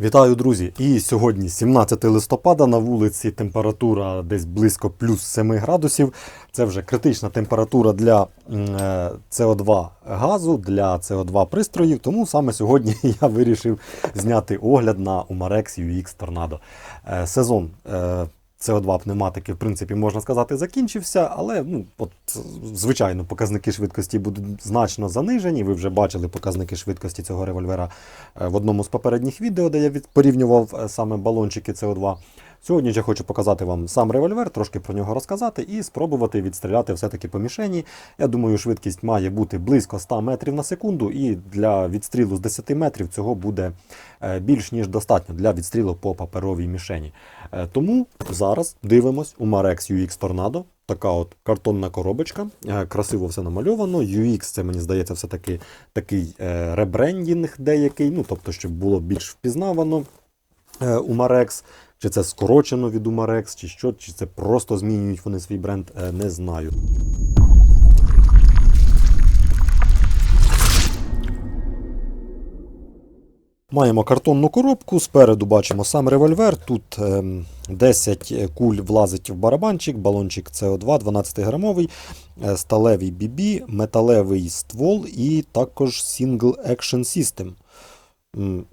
Вітаю, друзі! І сьогодні 17 листопада на вулиці температура десь близько плюс 7 градусів. Це вже критична температура для м, е, CO2 газу, для CO2 пристроїв. Тому саме сьогодні я вирішив зняти огляд на Umarex UX Tornado. Е, Сезон е, CO2 пневматики, в принципі, можна сказати, закінчився, але ну, от, звичайно, показники швидкості будуть значно занижені. Ви вже бачили показники швидкості цього револьвера е, в одному з попередніх відео, де я порівнював е, саме балончики CO2. Сьогодні ж я хочу показати вам сам револьвер, трошки про нього розказати і спробувати відстріляти все-таки по мішені. Я думаю, швидкість має бути близько 100 метрів на секунду, і для відстрілу з 10 метрів цього буде е, більш ніж достатньо для відстрілу по паперовій мішені. Е, Тому зараз дивимось у Marex UX Tornado. Така от картонна коробочка, Е, красиво все намальовано. UX, це мені здається, все таки такий ребрендінг деякий, ну тобто, щоб було більш впізнавано е, Umarex, чи це скорочено від Umarex, чи що, чи це просто змінюють вони свій бренд, е, не знаю. Маємо картонну коробку, спереду бачимо сам револьвер. Тут ем, 10 куль влазить в барабанчик, балончик СО2 12-грамовий, е, сталевий BB, металевий ствол і також Single Action System.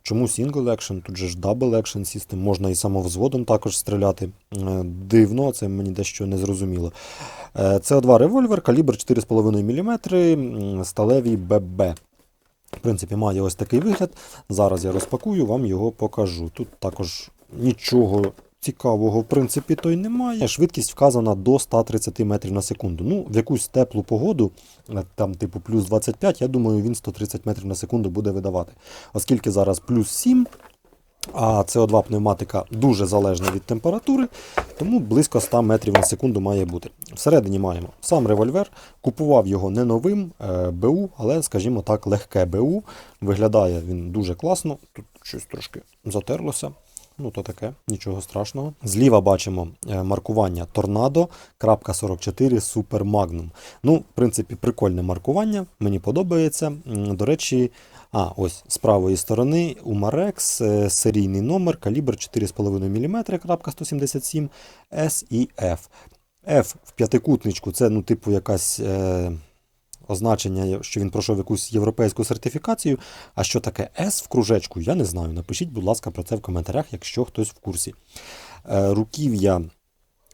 Чому Single Action? Тут же ж Double Action System, можна і самовзводом також стріляти. Е, Дивно, це мені дещо не зрозуміло. Це СО2 револьвер, калібр 4,5 мм, сталевий ББ. В принципі, має ось такий вигляд. Зараз я розпакую, вам його покажу. Тут також нічого цікавого, в принципі, то й немає. Швидкість вказана до 130 метрів на секунду. Ну, в якусь теплу погоду, е, там, типу, плюс 25, я думаю, він 130 метрів на секунду буде видавати. Оскільки зараз плюс 7, а СО2 пневматика дуже залежна від температури, тому близько 100 метрів на секунду має бути. Всередині маємо сам револьвер. Купував його не новим е, БУ, але, скажімо так, легке БУ. Виглядає він дуже класно. Тут щось трошки затерлося. Ну, то таке, нічого страшного. Зліва бачимо е, маркування Торнадо, крапка 44 Super Magnum. Ну, в принципі, прикольне маркування, мені подобається. До речі, а, ось з правої сторони Umarex, е, серійний номер, калібр 4,5 мм, крапка 177 S і F. F в п'ятикутничку це, ну, типу, якась. Е, Означення, що він пройшов якусь європейську сертифікацію. А що таке S в кружечку, я не знаю. Напишіть, будь ласка, про це в коментарях, якщо хтось в курсі. Е, Руків'я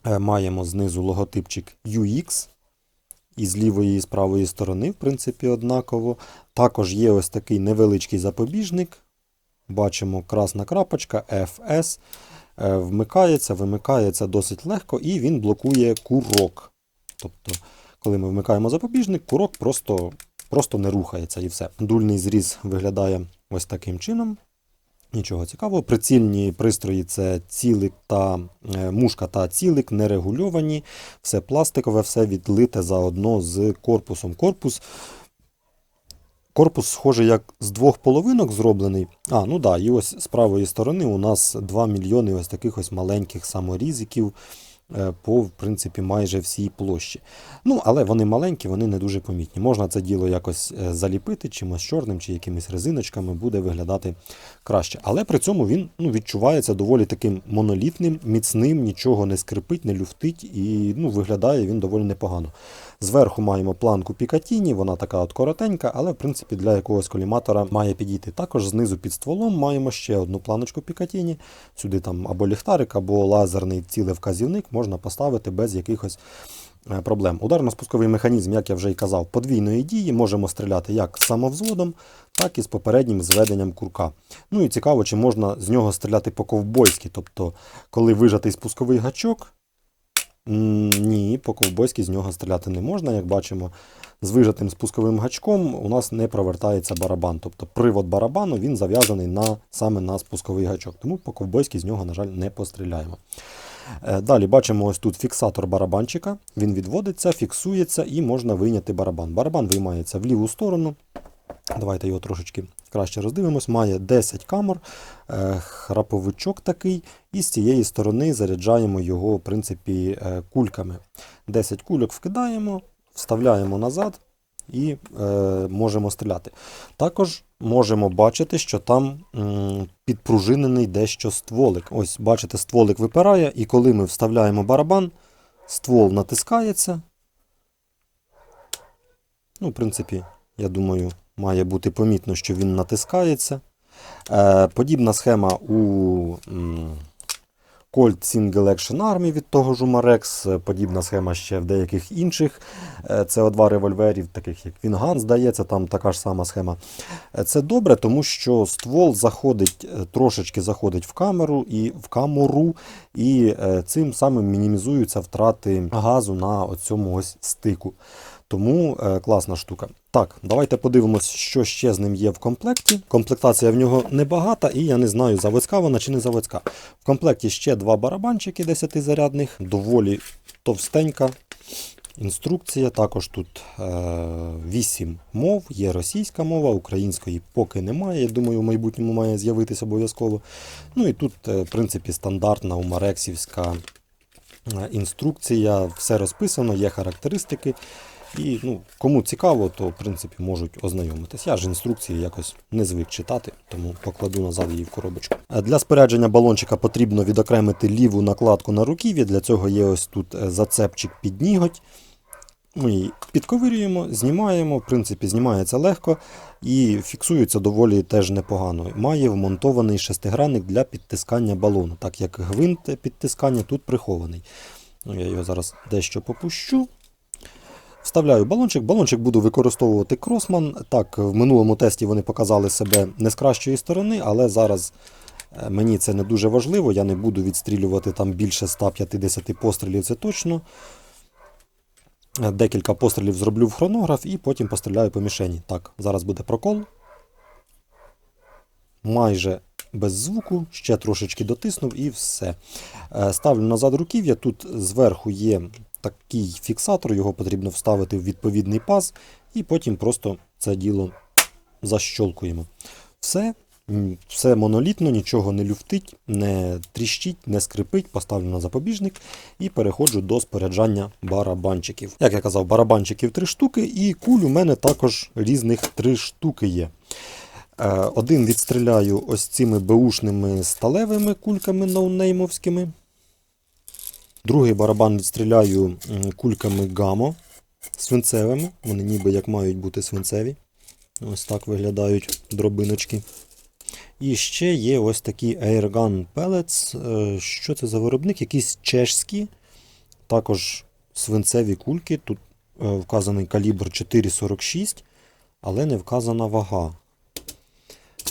е, маємо знизу логотипчик UX. І з лівої і з правої сторони, в принципі, однаково. Також є ось такий невеличкий запобіжник. Бачимо красна крапочка FS. Е, Вмикається, вимикається досить легко, і він блокує курок. Тобто, коли ми вмикаємо запобіжник, курок просто, просто не рухається і все. Дульний зріз виглядає ось таким чином. Нічого цікавого. Прицільні пристрої це цілик та е, мушка та цілик, не регульовані, все пластикове, все відлите заодно з корпусом. Корпус Корпус схожий як з двох половинок зроблений. А, ну да, і ось з правої сторони у нас 2 мільйони ось таких ось маленьких саморізиків по, в принципі, майже всій площі. Ну, але вони маленькі, вони не дуже помітні. Можна це діло якось е, заліпити чимось чорним чи якимись резиночками, буде виглядати краще. Але при цьому він ну, відчувається доволі таким монолітним, міцним, нічого не скрипить, не люфтить і ну, виглядає він доволі непогано. Зверху маємо планку Пікатіні, вона така от коротенька, але в принципі для якогось коліматора має підійти. Також знизу під стволом маємо ще одну планочку Пікатіні. Сюди там або ліхтарик, або лазерний цілевказівник можна поставити без якихось е, проблем. Ударно-спусковий механізм, як я вже й казав, подвійної дії можемо стріляти як самовзводом, так і з попереднім зведенням курка. Ну і цікаво, чи можна з нього стріляти по-ковбойськи. Тобто, коли вижатий спусковий гачок, Ні, по ковбойськи з нього стріляти не можна. Як бачимо, з вижатим спусковим гачком у нас не провертається барабан. Тобто привод барабану він зав'язаний на, саме на спусковий гачок. Тому по ковбойськи з нього, на жаль, не постріляємо. Е, Далі бачимо ось тут фіксатор барабанчика. Він відводиться, фіксується і можна вийняти барабан. Барабан виймається в ліву сторону. Давайте його трошечки краще роздивимось. Має 10 камер, е, храповичок такий, і з цієї сторони заряджаємо його, в принципі, е, кульками. 10 кульок вкидаємо, вставляємо назад, і е, можемо стріляти. Також можемо бачити, що там м, підпружинений дещо стволик. Ось, бачите, стволик випирає, і коли ми вставляємо барабан, ствол натискається. Ну, в принципі, я думаю, має бути помітно, що він натискається. Е, подібна схема у м, Colt Single Action Army від того ж Umarex, е, подібна схема ще в деяких інших е, CO2 револьверів, таких як Вінган, здається, там така ж сама схема. Е, Це добре, тому що ствол заходить, е, трошечки заходить в камеру і в камеру, і е, цим самим мінімізуються втрати газу на цьому ось стику. Тому е, класна штука. Так, давайте подивимось, що ще з ним є в комплекті. Комплектація в нього небагата, і я не знаю, заводська вона чи не заводська. В комплекті ще два барабанчики 10-зарядних, доволі товстенька. Інструкція. Також тут е, 8 мов, є російська мова, української поки немає. Я думаю, в майбутньому має з'явитися обов'язково. Ну і тут, е, в принципі, стандартна умарексівська е, інструкція, все розписано, є характеристики. І ну, кому цікаво, то в принципі можуть ознайомитись. Я ж інструкції якось не звик читати, тому покладу назад її в коробочку. Е, Для спорядження балончика потрібно відокремити ліву накладку на руків'я. Для цього є ось тут е, зацепчик під ніготь. Ми її підковирюємо, знімаємо, в принципі, знімається легко і фіксується доволі теж непогано. Має вмонтований шестигранник для підтискання балону, так як гвинт підтискання тут прихований. Ну, Я його зараз дещо попущу. Вставляю балончик. Балончик буду використовувати кросман. Так, в минулому тесті вони показали себе не з кращої сторони, але зараз е, мені це не дуже важливо. Я не буду відстрілювати там більше 150 пострілів, це точно. Е, Декілька пострілів зроблю в хронограф і потім постріляю по мішені. Так, зараз буде прокол. Майже без звуку, ще трошечки дотиснув і все. Е, Ставлю назад руків'я. Тут зверху є такий фіксатор, його потрібно вставити в відповідний паз, і потім просто це діло защолкуємо. Все, все монолітно, нічого не люфтить, не тріщить, не скрипить, поставлю на запобіжник і переходжу до споряджання барабанчиків. Як я казав, барабанчиків три штуки, і куль у мене також різних три штуки є. Е, Один відстріляю ось цими беушними сталевими кульками ноунеймовськими. Другий барабан відстріляю кульками гамо свинцевими. Вони ніби як мають бути свинцеві. Ось так виглядають дробиночки. І ще є ось такі Airgun Pellets. Е, Що це за виробник? Якісь чешські. Також свинцеві кульки. Тут е, вказаний калібр 4,46, але не вказана вага.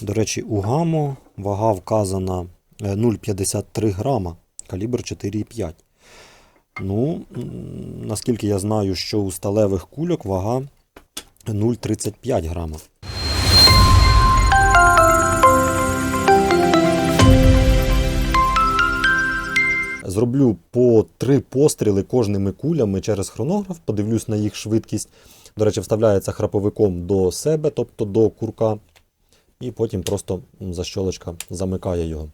До речі, у Гамо вага вказана е, 0,53 грама, калібр 4,5. Ну, наскільки я знаю, що у сталевих кульок вага 0,35 грама. Зроблю по три постріли кожними кулями через хронограф, подивлюсь на їх швидкість. До речі, вставляється храповиком до себе, тобто до курка, і потім просто защолочка замикає його.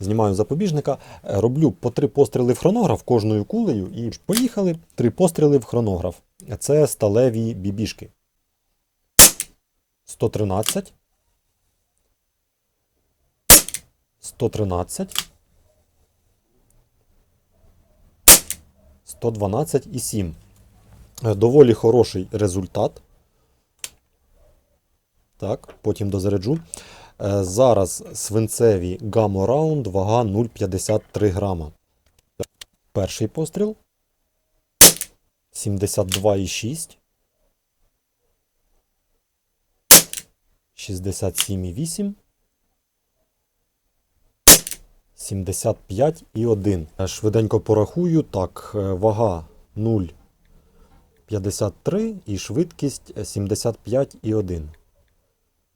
Знімаю запобіжника, е, роблю по три постріли в хронограф кожною кулею і поїхали. Три постріли в хронограф. Це сталеві бібішки. 113. 113. 112 і 7. Е, Доволі хороший результат. Так, потім дозаряджу. Е, Зараз свинцеві Gamo Round, вага 0,53 грама. Перший постріл. 72,6. 67,8. 75,1. Е, Швиденько порахую. Так, е, вага 0,53 і швидкість е, 75,1.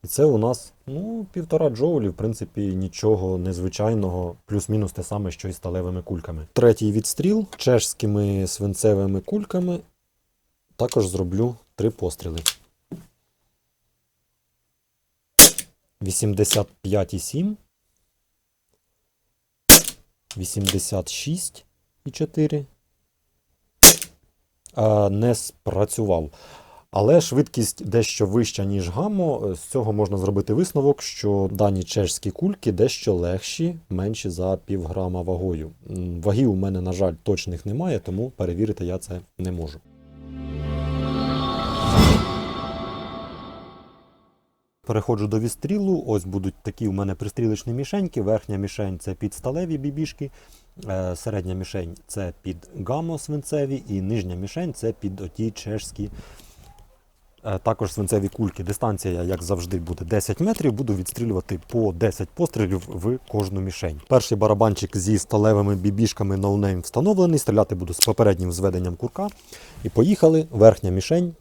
І це у нас ну, півтора джоулі, в принципі, нічого незвичайного, плюс-мінус те саме, що і сталевими кульками. Третій відстріл чешськими свинцевими кульками. Також зроблю три постріли. 85,7. 86,4. А, не спрацював. Але швидкість дещо вища, ніж гаммо. Е, З цього можна зробити висновок, що дані чешські кульки дещо легші, менші за півграма вагою. Ваги у мене, на жаль, точних немає, тому перевірити я це не можу. Переходжу до відстрілу. Ось будуть такі у мене пристрілочні мішеньки. Верхня мішень це під сталеві бібішки, е, середня мішень це під гамо свинцеві, і нижня мішень це під оті чешські. Е, Також свинцеві кульки. Дистанція, як завжди, буде 10 метрів. Буду відстрілювати по 10 пострілів в кожну мішень. Перший барабанчик зі сталевими бібішками ноунейм встановлений. Стріляти буду з попереднім зведенням курка. І поїхали. Верхня мішень.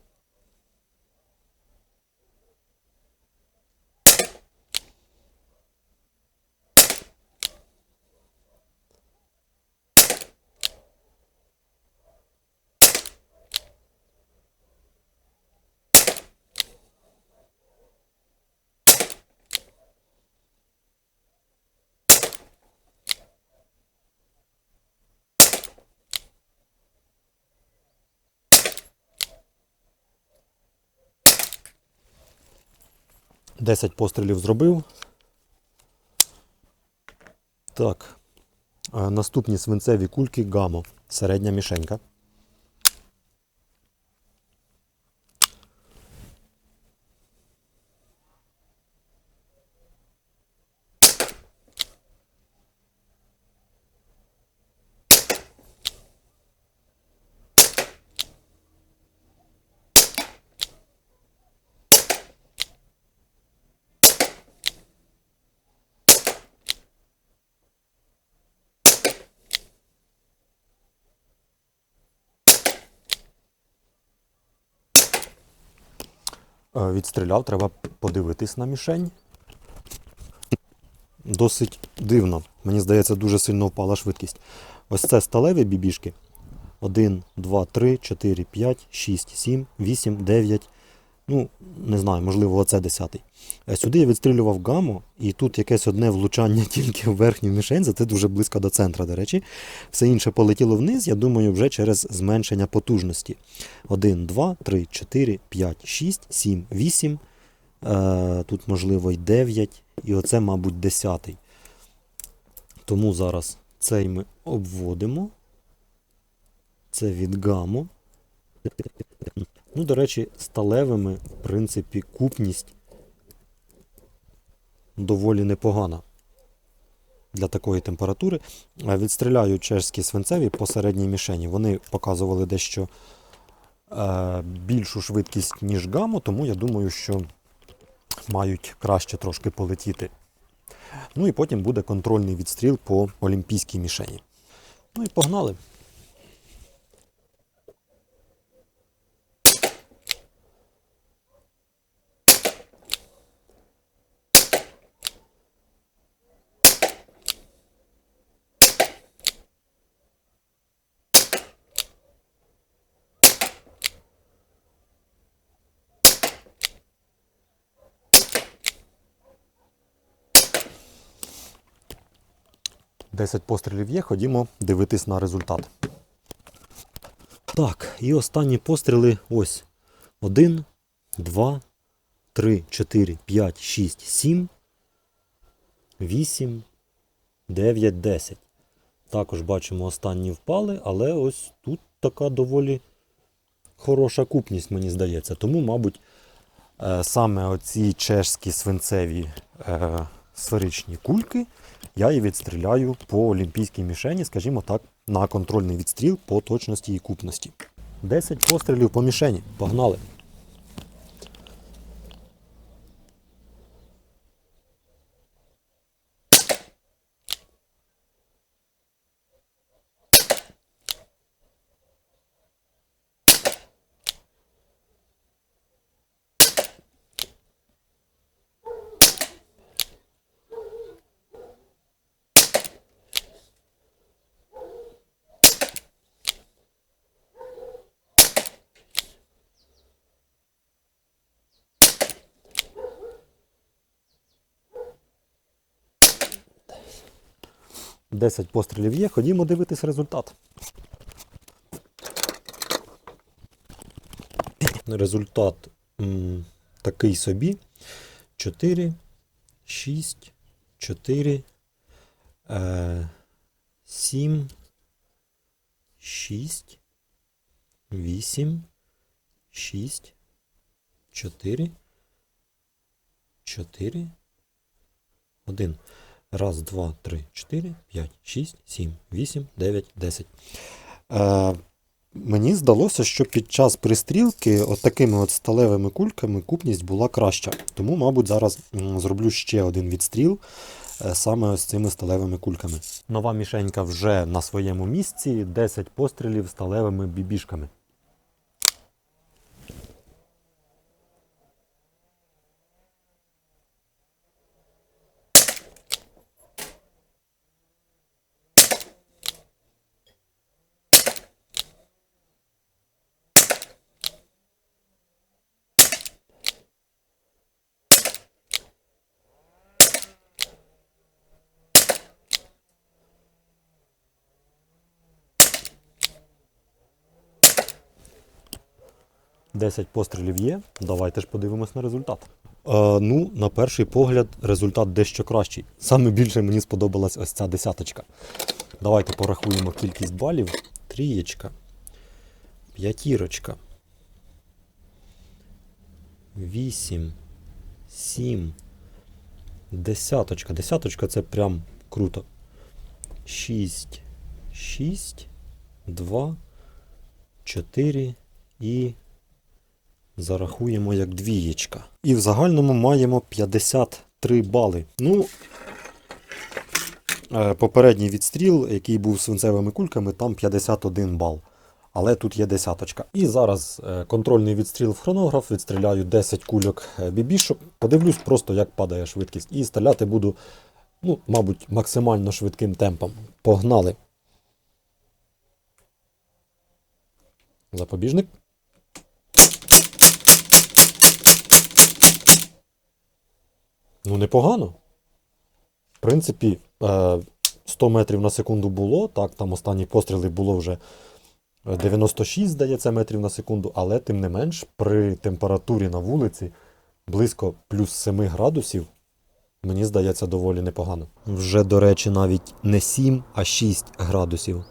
Десять пострілів зробив. Так. Е, Наступні свинцеві кульки гамо. Середня мішенька. Відстріляв, треба подивитись на мішень. Досить дивно. Мені здається, дуже сильно впала швидкість. Ось це сталеві бібішки. 1, 2, 3, 4, 5, 6, 7, 8, 9. Ну, не знаю, можливо, оце 10. Е, Сюди я відстрілював гаму, і тут якесь одне влучання тільки в верхню мішень, це дуже близько до центра, до речі. Все інше полетіло вниз, я думаю, вже через зменшення потужності. 1, 2, 3, 4, 5, 6, 7, 8. Е, тут, можливо, й 9. І оце, мабуть, 10-й. Тому зараз цей ми обводимо. Це від гаму. Ну, до речі, сталевими, в принципі, купність доволі непогана для такої температури. Е, Відстріляю чешські свинцеві по середній мішені. Вони показували дещо е, більшу швидкість, ніж гаму, тому я думаю, що мають краще трошки полетіти. Ну і потім буде контрольний відстріл по олімпійській мішені. Ну і погнали. Десять пострілів є, ходімо дивитись на результат. Так, і останні постріли ось. 1, 2, 3, 4, 5, 6, 7, 8, 9, 10. Також бачимо, останні впали, але ось тут така доволі хороша купність, мені здається. Тому, мабуть, е, саме оці чешські свинцеві е, сферичні кульки я і відстріляю по олімпійській мішені, скажімо так, на контрольний відстріл по точності і купності. 10 пострілів по мішені. Погнали! Десять пострілів є, ходімо дивитись результат. результат м, такий собі. 4, 6, 4, е, 7, 6, 8, 6, 4, 4, 1. Раз, два, три, чотири, п'ять, шість, сім, вісім, дев'ять, десять. Е, мені здалося, що під час пристрілки от такими от сталевими кульками купність була краща. Тому, мабуть, зараз зроблю ще один відстріл е, саме ось цими сталевими кульками. Нова мішенька вже на своєму місці, 10 пострілів сталевими бібішками. Десять пострілів є. Давайте ж подивимось на результат. Е, ну, на перший погляд, результат дещо кращий. Саме більше мені сподобалась ось ця десяточка. Давайте порахуємо кількість балів. Трієчка. П'ятірочка. Вісім. Сім. Десяточка. Десяточка це прям круто. Шість. Шість. Два. Чотири і зарахуємо як двієчка. І в загальному маємо 53 бали. Ну, е, попередній відстріл, який був свинцевими кульками, там 51 бал. Але тут є десяточка. І зараз е, контрольний відстріл в хронограф, відстріляю 10 кульок е, бібішок. Подивлюсь просто, як падає швидкість. І стріляти буду, ну, мабуть, максимально швидким темпом. Погнали. Запобіжник. Ну, непогано. В принципі, е, 100 метрів на секунду було. Так, там останні постріли було вже е, 96, здається, метрів на секунду, але тим не менш, при температурі на вулиці близько плюс 7 градусів, мені здається, доволі непогано. Вже, до речі, навіть не 7, а 6 градусів.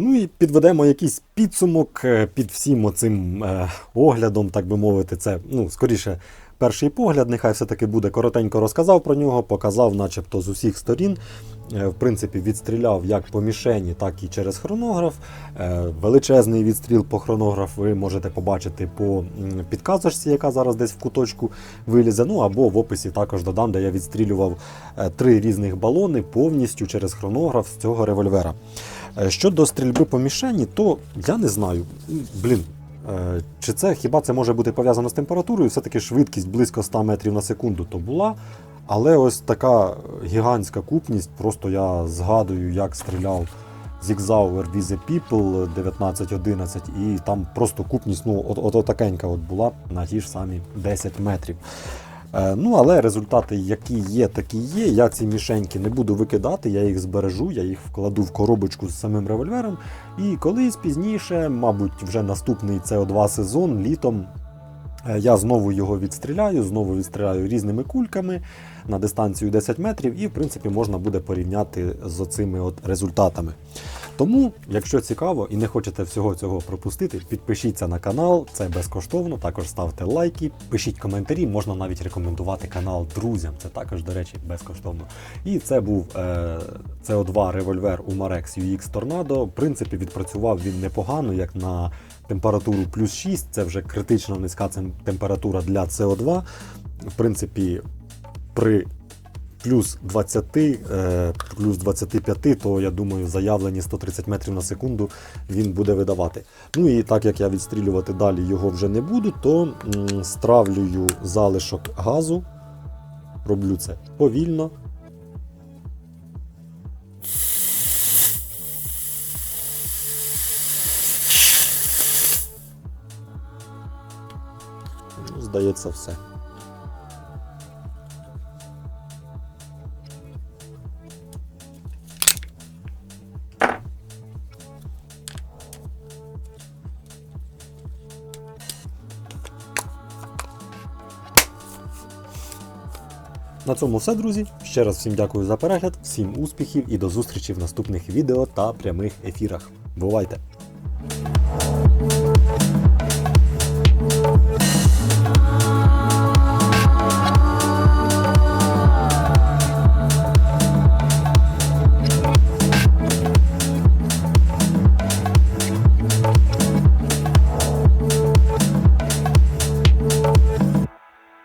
Ну і підведемо якийсь підсумок е, під всім оцим е, оглядом, так би мовити. Це, ну, скоріше, перший погляд. Нехай все-таки буде коротенько розказав про нього, показав, начебто, з усіх сторін. Е, В принципі, відстріляв як по мішені, так і через хронограф. Величезний відстріл по хронограф ви можете побачити по підказочці, яка зараз десь в куточку вилізе. Ну або в описі також додам, де я відстрілював три різних балони повністю через хронограф з цього револьвера. Е, Щодо стрільби по мішені, то я не знаю. Блін. е, Чи це хіба це може бути пов'язано з температурою? Все-таки швидкість близько 100 метрів на секунду то була. Але ось така гігантська купність, просто я згадую, як стріляв with the People 1911, і там просто купність, ну, от, от, отакенька от була на ті ж самі 10 метрів. Е, ну, але результати, які є, такі є. Я ці мішеньки не буду викидати, я їх збережу, я їх вкладу в коробочку з самим револьвером. І колись пізніше, мабуть, вже наступний CO2 сезон літом. е, Я знову його відстріляю, знову відстріляю різними кульками на дистанцію 10 метрів, і в принципі можна буде порівняти з оцими от результатами. Тому, якщо цікаво і не хочете всього цього пропустити, підпишіться на канал, це безкоштовно. Також ставте лайки, пишіть коментарі, можна навіть рекомендувати канал друзям. Це також, до речі, безкоштовно. І це був е, CO2 револьвер Umarex UX Tornado. В принципі, відпрацював він непогано, як на температуру плюс 6. Це вже критично низька температура для CO2. В принципі, при плюс 20, е, плюс 25, то я думаю, заявлені 130 метрів на секунду він буде видавати. Ну і так як я відстрілювати далі його вже не буду, то стравлюю залишок газу. Роблю це повільно. здається, все. На цьому все, друзі. Ще раз всім дякую за перегляд, всім успіхів і до зустрічі в наступних відео та прямих ефірах. Бувайте!